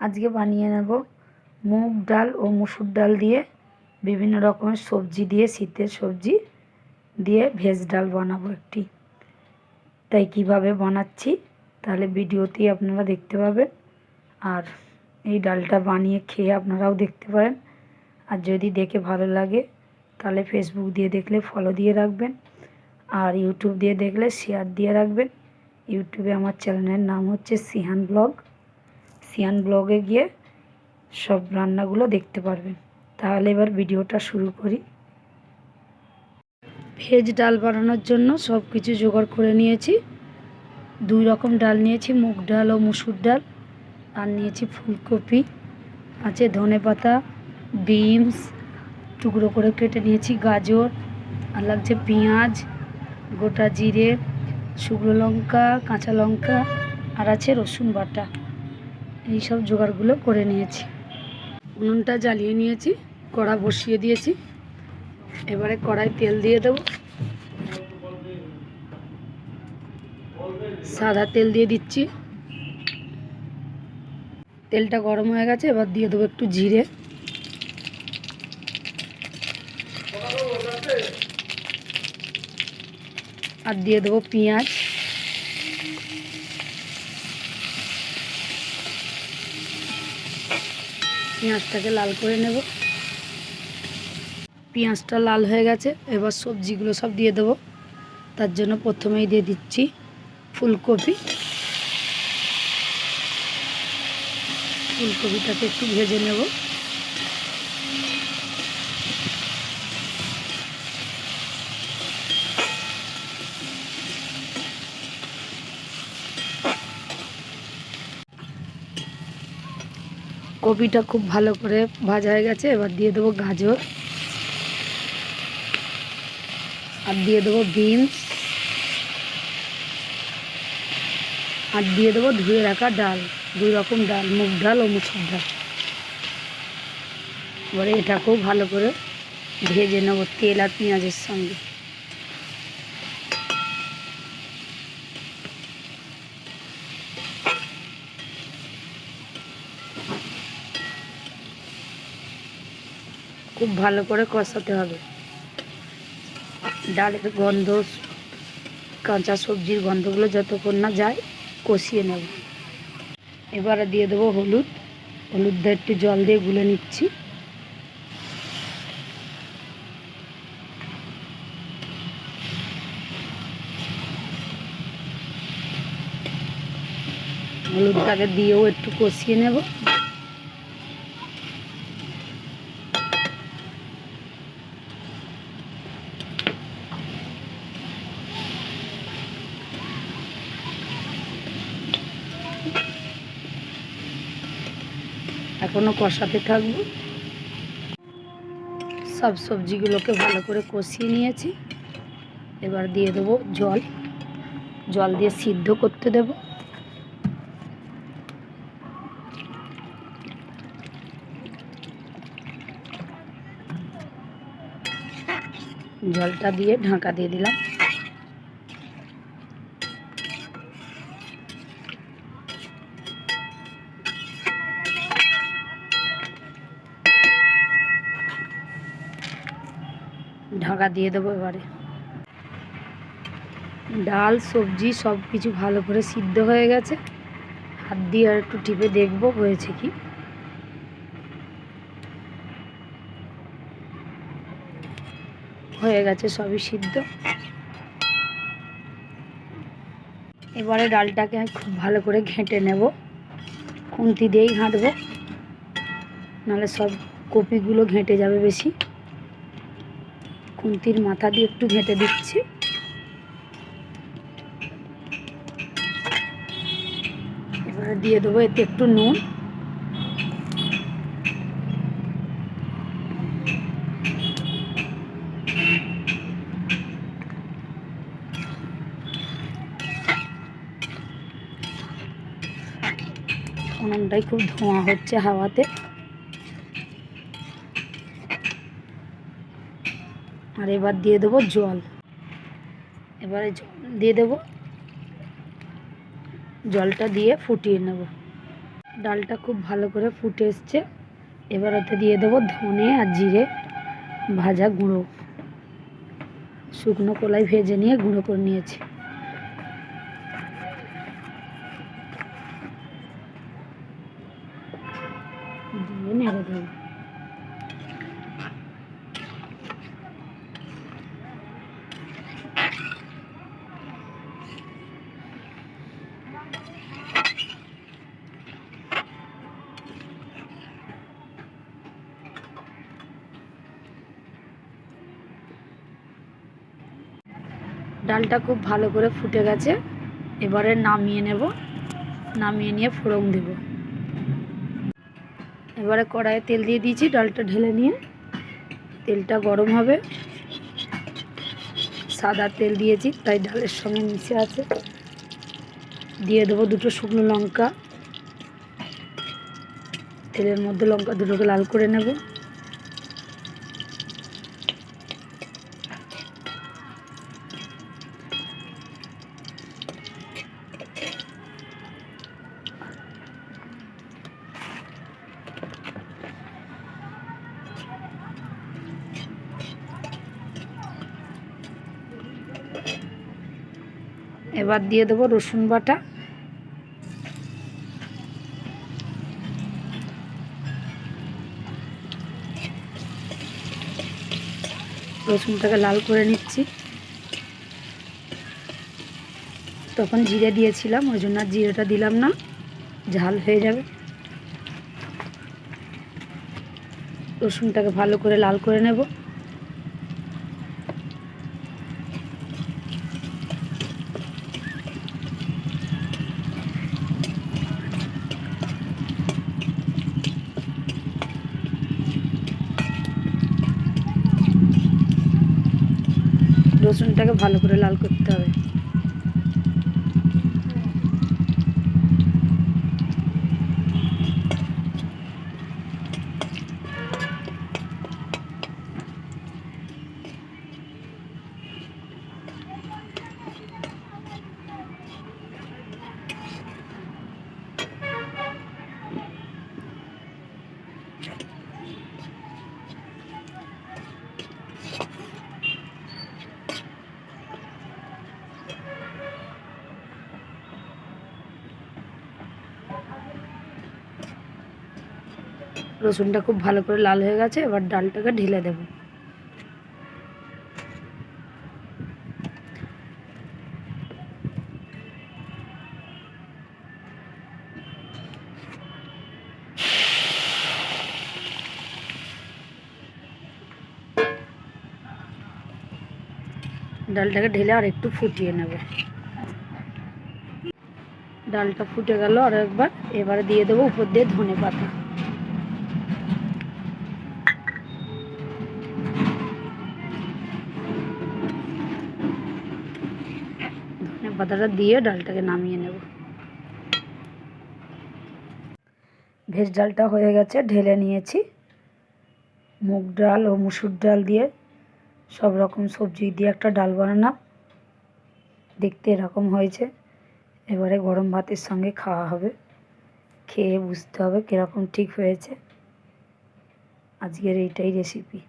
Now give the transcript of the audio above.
আজকে বানিয়ে নেব মুগ ডাল ও মুসুর ডাল দিয়ে বিভিন্ন রকমের সবজি দিয়ে, শীতের সবজি দিয়ে ভেজ ডাল বানাবো একটি। তাই কীভাবে বানাচ্ছি তাহলে ভিডিওতেই আপনারা দেখতে পাবেন। আর এই ডালটা বানিয়ে খেয়ে আপনারাও দেখতে পারেন। আর যদি দেখে ভালো লাগে তাহলে ফেসবুক দিয়ে দেখলে ফলো দিয়ে রাখবেন। আর ইউটিউব দিয়ে দেখলে শেয়ার দিয়ে রাখবেন। ইউটিউবে আমার চ্যানেলের নাম হচ্ছে সিহান ব্লগ সিয়ান ব্লগে গিয়ে সব রান্নাগুলো দেখতে পারবেন। তাহলে এবার ভিডিওটা শুরু করি। ভেজ ডাল বানানোর জন্য সব কিছু জোগাড় করে নিয়েছি। দুই রকম ডাল নিয়েছি, মুগ ডাল ও মুসুর ডাল। আর নিয়েছি ফুলকপি, আছে ধনে পাতা, বিনস, টুকরো করে কেটে নিয়েছি গাজর। আর লাগছে পেঁয়াজ, গোটা জিরে, শুকনো লঙ্কা, কাঁচা লঙ্কা, আর আছে রসুন বাটা। এই সব জোগাড়গুলো করে নিয়েছি। উনুনটা জ্বালিয়ে নিয়েছি, কড়া বসিয়ে দিয়েছি। এবারে কড়াই তেল দিয়ে দেবো। সাদা তেল দিয়ে দিচ্ছি। তেলটা গরম হয়ে গেছে, এবার দিয়ে দেবো একটু জিরে। আর দিয়ে দেবো পেঁয়াজ। পেঁয়াজটাকে লাল করে নেব। পেঁয়াজটা লাল হয়ে গেছে, এবার সবজিগুলো সব দিয়ে দেব। তার জন্য প্রথমেই দিয়ে দিচ্ছি ফুলকপি। ফুলকপিটাকে একটু ভেজে নেব। কপিটা খুব ভালো করে ভাজা হয়ে গেছে, এবার দিয়ে দেবো গাজর। আর দিয়ে দেবো বিনস। আর দিয়ে দেবো ধুয়ে রাখা ডাল, দুই রকম ডাল, মুগ ডাল ও মুসুর ডাল। এবারে এটাকেও ভালো করে ভেজে নেব তেল আর পেঁয়াজের সঙ্গে। খুব ভালো করে কষাতে হবে। ডালের গন্ধ, কাঁচা সবজির গন্ধগুলো যতক্ষণ না যায় কষিয়ে নেব। এবারে দিয়ে দেবো হলুদ। হলুদ দিয়ে একটু জল দিয়ে গুলে নিচ্ছি। হলুদটাকে দিয়েও একটু কষিয়ে নেব। এখনও কষাতে থাকব। সব সবজিগুলোকে ভালো করে কষিয়ে নিয়েছি। এবার দিয়ে দেবো জল। জল দিয়ে সিদ্ধ করতে দেব। জলটা দিয়ে ঢাকা দিয়ে দিলাম। ঢাকা দিয়ে দেবো এবারে। ডাল, সবজি সব কিছু ভালো করে সিদ্ধ হয়ে গেছে। হাত দিয়ে আর একটু টিপে দেখব হয়েছে কি। হয়ে গেছে সবই সিদ্ধ। এবারে ডালটাকে খুব ভালো করে ঘেঁটে নেব। খুন্তি দিয়েই ঘাঁটবো। নাহলে সব কপিগুলো ঘেঁটে যাবে বেশি। খুন্তির মাথা দিয়ে একটু ঘেঁটে দিচ্ছি। এবারে দিয়ে দেবো এতে একটু নুন। উনুনটাই খুব ধোঁয়া হচ্ছে হাওয়াতে। আর এবার দিয়ে দেবো জল। এবারে জল দিয়ে দেবো। জলটা দিয়ে ফুটিয়ে নেব। ডালটা খুব ভালো করে ফুটে এসছে। এবার ওতে দিয়ে দেবো ধনে আর জিরে ভাজা গুঁড়ো। শুকনো কলাই ভেজে নিয়ে গুঁড়ো করে নিয়েছি। নেড়ে দেবো। ডালটা খুব ভালো করে ফুটে গেছে। এবারে নামিয়ে নেব, নামিয়ে নিয়ে ফোড়ন দেব। এবারে কড়াইয়ে তেল দিয়ে দিয়েছি, ডালটা ঢেলে নিয়ে। তেলটা গরম হবে। সাদা তেল দিয়েছি, তাই ডালের সঙ্গে মিশে আছে। দিয়ে দেবো দুটো শুকনো লঙ্কা। তেলের মধ্যে লঙ্কা দুটোকে লাল করে নেব। এবার দিয়ে দেবো রসুন বাটা। রসুনটাকে লাল করে নিচ্ছি। তখন জিরে দিয়েছিলাম, ওই জন্য জিরেটা দিলাম না, ঝাল হয়ে যাবে। রসুনটাকে ভালো করে লাল করে নেব। রসুনটাকে ভালো করে লাল করতে হবে। রসুনটা খুব ভালো করে লাল হয়ে গেছে, এবার ডালটাকে ঢেলে দেব। ডালটাকে ঢেলে আর একটু ফুটিয়ে নেব। ডালটা ফুটে গেল আর একবার, এবারে দিয়ে দেবো উপর দিয়ে ধনে পাতা ধনে পাতাটা দিয়ে ডালটাকে নামিয়ে নেব। ভেজ ডালটা হয়ে গেছে, ঢেলে নিয়েছি। মুগ ডাল ও মুসুর ডাল দিয়ে সব রকম সবজি দিয়ে একটা ডাল বানালাম। দেখতে এরকম হয়েছে। এবারে গরম ভাতের সঙ্গে খাওয়া হবে। খেয়ে বুঝতে হবে কীরকম ঠিক হয়েছে। আজকের এইটাই রেসিপি